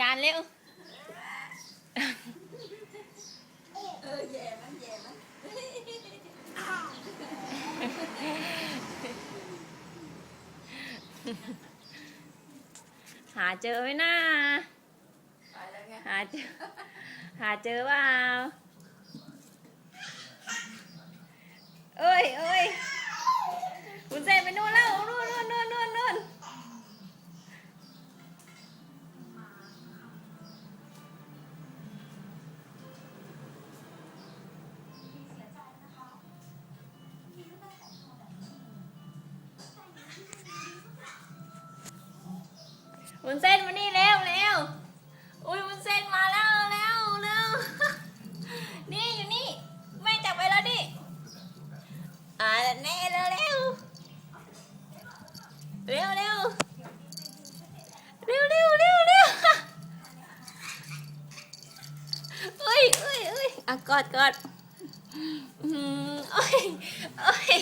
กานเร็วเออแย่มันแย่มันหาเจอไหมนะไปแล้วไงหาเจอ หาเจอเปล่าเอ้ย วุ้นเส้นมานี่เร็วเร็วอุ้ยวุ้นเส้นมาแล้วเร็วเร็วนี่อยู่นี่แม่จับไปแล้วดิอ่าแน่เร็วเร็วเร็วเร็วเร็วเร็วเร็วเร็วเอ้ยเอ้ยเอ้ยอะกอดกอดอืมเอ้ยเอ้ย